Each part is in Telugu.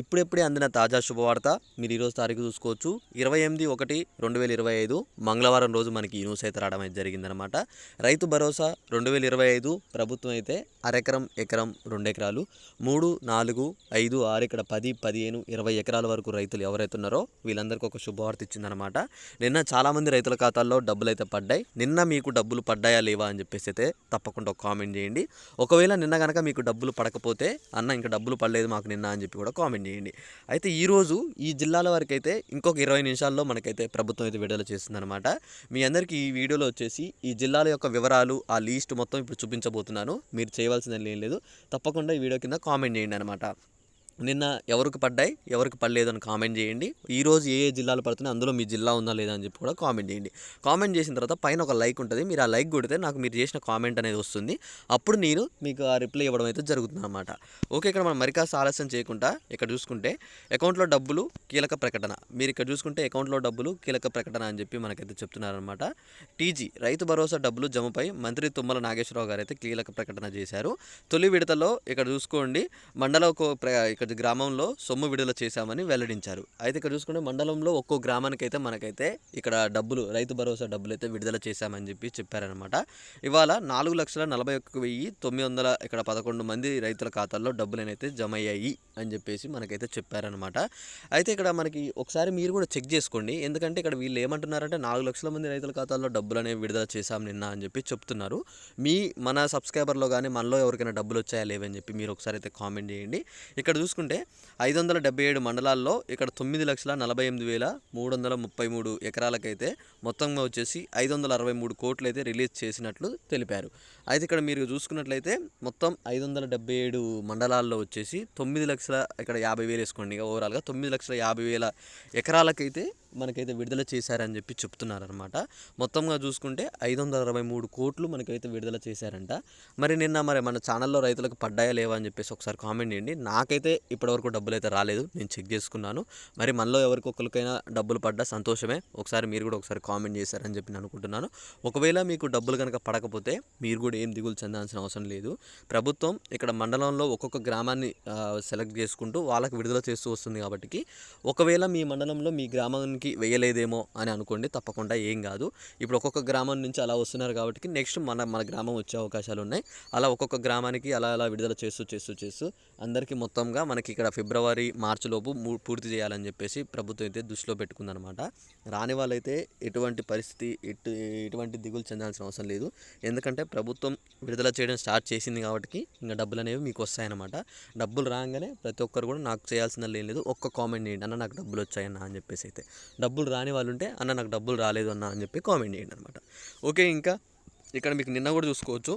ఇప్పుడెప్పుడే అందిన తాజా శుభవార్త మీరు ఈరోజు తారీఖు చూసుకోవచ్చు. ఇరవై ఎనిమిది ఒకటి రెండు వేల ఇరవై ఐదు మంగళవారం రోజు మనకి ఈ న్యూస్ అయితే రావడం అయితే జరిగిందనమాట రైతు భరోసా రెండు వేల ఇరవై ఐదు ప్రభుత్వం అయితే అరెకరం ఎకరం రెండు ఎకరాలు మూడు నాలుగు ఐదు ఆరు ఇక్కడ పది పదిహేను ఇరవై ఎకరాల వరకు రైతులు ఎవరైతే ఉన్నారో వీళ్ళందరికీ ఒక శుభవార్త ఇచ్చిందనమాట నిన్న చాలామంది రైతుల ఖాతాల్లో డబ్బులు అయితే పడ్డాయి. నిన్న మీకు డబ్బులు పడ్డాయా లేవా అని చెప్పేసి అయితే తప్పకుండా ఒక కామెంట్ చేయండి. ఒకవేళ నిన్న కనుక మీకు డబ్బులు పడకపోతే అన్న ఇంకా డబ్బులు పడలేదు మాకు నిన్న అని చెప్పి కూడా కామెంట్ చేయండి. అయితే ఈరోజు ఈ జిల్లాల వరకు అయితే ఇంకొక ఇరవై నిమిషాల్లో మనకైతే ప్రభుత్వం అయితే విడుదల చేస్తుందన్నమాట. మీ అందరికీ ఈ వీడియోలో వచ్చేసి ఈ జిల్లాల యొక్క వివరాలు ఆ లీస్ట్ మొత్తం ఇప్పుడు చూపించబోతున్నాను. మీరు చేయవలసిందని ఏం లేదు. తప్పకుండా ఈ వీడియో కింద కామెంట్ చేయండి అనమాట నిన్న ఎవరికి పడ్డాయి ఎవరికి పడలేదు అని కామెంట్ చేయండి. ఈరోజు ఏ ఏ జిల్లాలు పడుతున్నాయి అందులో మీ జిల్లా ఉందా లేదా అని చెప్పి కూడా కామెంట్ చేయండి. కామెంట్ చేసిన తర్వాత పైన ఒక లైక్ ఉంటుంది మీరు ఆ లైక్ కొడితే నాకు మీరు చేసిన కామెంట్ అనేది వస్తుంది. అప్పుడు నేను మీకు ఆ రిప్లై ఇవ్వడం అయితే జరుగుతుంది అనమాట ఓకే ఇక్కడ మనం మరికాస్త ఆలస్యం చేయకుండా ఇక్కడ చూసుకుంటే అకౌంట్లో డబ్బులు కీలక ప్రకటన. మీరు ఇక్కడ చూసుకుంటే అకౌంట్లో డబ్బులు కీలక ప్రకటన అని చెప్పి మనకైతే చెప్తున్నారనమాట టీజీ రైతు భరోసా డబ్బులు జమపై మంత్రి తుమ్మల నాగేశ్వరరావు గారు అయితే కీలక ప్రకటన చేశారు. తొలి విడతలో ఇక్కడ చూసుకోండి మండల ఇక్కడ ప్రతి గ్రామంలో సొమ్ము విడుదల చేశామని వెల్లడించారు. అయితే ఇక్కడ చూసుకుంటే మండలంలో ఒక్కో గ్రామానికి అయితే మనకైతే ఇక్కడ డబ్బులు రైతు భరోసా డబ్బులు అయితే విడుదల చేశామని చెప్పి చెప్పారనమాట ఇవాళ నాలుగు లక్షల నలభై ఒక్క వెయ్యి తొమ్మిది వందల ఇక్కడ పదకొండు మంది రైతుల ఖాతాల్లో డబ్బులు అయితే జమ అయ్యాయి అని చెప్పేసి మనకైతే చెప్పారనమాట అయితే ఇక్కడ మనకి ఒకసారి మీరు కూడా చెక్ చేసుకోండి. ఎందుకంటే ఇక్కడ వీళ్ళు ఏమంటున్నారంటే నాలుగు లక్షల మంది రైతుల ఖాతాల్లో డబ్బులు అనేవి విడుదల చేశాం నిన్న అని చెప్పి చెప్తున్నారు. మీ మన సబ్స్క్రైబర్లో కానీ మనలో ఎవరికైనా డబ్బులు వచ్చాయా లేవని చెప్పి మీరు ఒకసారి అయితే కామెంట్ చేయండి. ఇక్కడ చూసుకుంటే ఐదు వందల డెబ్బై ఏడు మండలాల్లో ఇక్కడ తొమ్మిది లక్షల నలభై ఎనిమిది వేల మూడు వందల ముప్పై మూడు ఎకరాలకైతే మొత్తంగా వచ్చేసి ఐదు వందల అరవై మూడు కోట్లు అయితే రిలీజ్ చేసినట్లు తెలిపారు. అయితే ఇక్కడ మీరు చూసుకున్నట్లయితే మొత్తం ఐదు వందల డెబ్బై ఏడు మండలాల్లో వచ్చేసి తొమ్మిది లక్షల ఇక్కడ యాభై వేలు వేసుకోండి. ఇక ఓవరాల్గా తొమ్మిది లక్షల యాభై వేల ఎకరాలకైతే మనకైతే విడుదల చేశారని చెప్పి చెప్తున్నారనమాట మొత్తంగా చూసుకుంటే ఐదు వందల అరవై మూడు కోట్లు మనకైతే విడుదల చేశారంట. మరి నిన్న మరి మన ఛానల్లో రైతులకు పడ్డాయా లేవా అని చెప్పేసి ఒకసారి కామెంట్ చేయండి. నాకైతే ఇప్పటివరకు డబ్బులు అయితే రాలేదు. నేను చెక్ చేసుకున్నాను. మరి మనలో ఎవరికొకరికైనా డబ్బులు పడ్డా సంతోషమే. ఒకసారి మీరు కూడా ఒకసారి కామెంట్ చేశారని చెప్పి నేను అనుకుంటున్నాను. ఒకవేళ మీకు డబ్బులు కనుక పడకపోతే మీరు కూడా ఏం దిగులు చెందాల్సిన అవసరం లేదు. ప్రభుత్వం ఇక్కడ మండలంలో ఒక్కొక్క గ్రామాన్ని సెలెక్ట్ చేసుకుంటూ వాళ్ళకి విడుదల చేస్తూ వస్తుంది కాబట్టి. ఒకవేళ మీ మండలంలో మీ గ్రామానికి వేయలేదేమో అని అనుకోండి తప్పకుండా ఏం కాదు. ఇప్పుడు ఒక్కొక్క గ్రామం నుంచి అలా వస్తున్నారు కాబట్టి నెక్స్ట్ మన మన గ్రామం వచ్చే అవకాశాలు ఉన్నాయి. అలా ఒక్కొక్క గ్రామానికి అలా అలా విడుదల చేస్తూ చేస్తూ చేస్తూ అందరికీ మొత్తంగా మనకి ఇక్కడ ఫిబ్రవరి మార్చిలోపు పూర్తి చేయాలని చెప్పేసి ప్రభుత్వం అయితే దృష్టిలో పెట్టుకుందనమాట రాని వాళ్ళైతే ఎటువంటి పరిస్థితి ఎటు ఎటువంటి దిగులు చెందాల్సిన అవసరం లేదు. ఎందుకంటే ప్రభుత్వం విడుదల చేయడం స్టార్ట్ చేసింది కాబట్టి ఇంకా డబ్బులు అనేవి మీకు వస్తాయన్నమాట. డబ్బులు రాగానే ప్రతి ఒక్కరు కూడా నాకు చేయాల్సిన లేదు. ఒక్క కామెంట్ చేయండి. అన్న నాకు డబ్బులు వచ్చాయన్న అని చెప్పేసి అయితే. డబ్బులు రాని వాళ్ళు ఉంటే అన్న నాకు డబ్బులు రాలేదు అన్న అని చెప్పి కామెంట్ చేయండి అనమాట ఓకే ఇంకా ఇక్కడ మీకు నిన్న కూడా చూసుకోవచ్చు.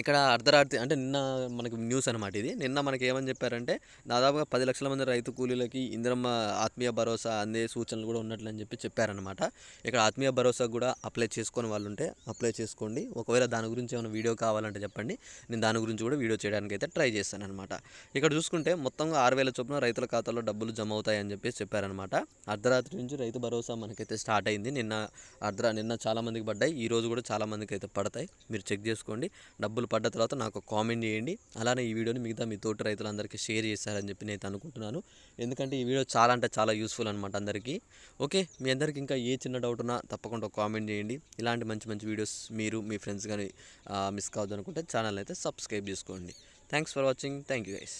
ఇక్కడ అర్ధరాత్రి అంటే నిన్న మనకి న్యూస్ అనమాట ఇది. నిన్న మనకి ఏమని చెప్పారంటే దాదాపుగా పది లక్షల మంది రైతు కూలీలకి ఇందిరమ్మ ఆత్మీయ భరోసా అందే సూచనలు కూడా ఉన్నట్లు అని చెప్పి చెప్పారనమాట ఇక్కడ ఆత్మీయ భరోసా కూడా అప్లై చేసుకొని వాళ్ళు ఉంటే అప్లై చేసుకోండి. ఒకవేళ దాని గురించి ఏమైనా వీడియో కావాలంటే చెప్పండి. నేను దాని గురించి కూడా వీడియో చేయడానికి అయితే ట్రై చేస్తాను అనమాట ఇక్కడ చూసుకుంటే మొత్తంగా ఆరు వేల చొప్పున రైతుల ఖాతాలో డబ్బులు జమ అవుతాయని చెప్పేసి చెప్పారనమాట అర్ధరాత్రి నుంచి రైతు భరోసా మనకైతే స్టార్ట్ అయింది. నిన్న అర్ధరా నిన్న చాలామందికి పడ్డాయి. ఈరోజు కూడా చాలా మందికి అయితే పడతాయి. మీరు చెక్ చేసుకోండి. డబ్బులు పడ్డ తర్వాత నాకు కామెంట్ చేయండి. అలానే ఈ వీడియోని మిగతా మీ తోటి రైతులందరికీ షేర్ చేస్తారని చెప్పి నేను అనుకుంటున్నాను. ఎందుకంటే ఈ వీడియో చాలా అంటే చాలా యూస్ఫుల్ అనమాట అందరికీ. ఓకే మీ అందరికీ ఇంకా ఏ చిన్న డౌట్ ఉన్నా తప్పకుండా కామెంట్ చేయండి. ఇలాంటి మంచి మంచి వీడియోస్ మీరు మీ ఫ్రెండ్స్ కానీ మిస్ కావద్దు అనుకుంటే ఛానల్ అయితే సబ్స్క్రైబ్ చేసుకోండి. Thanks for watching thank you guys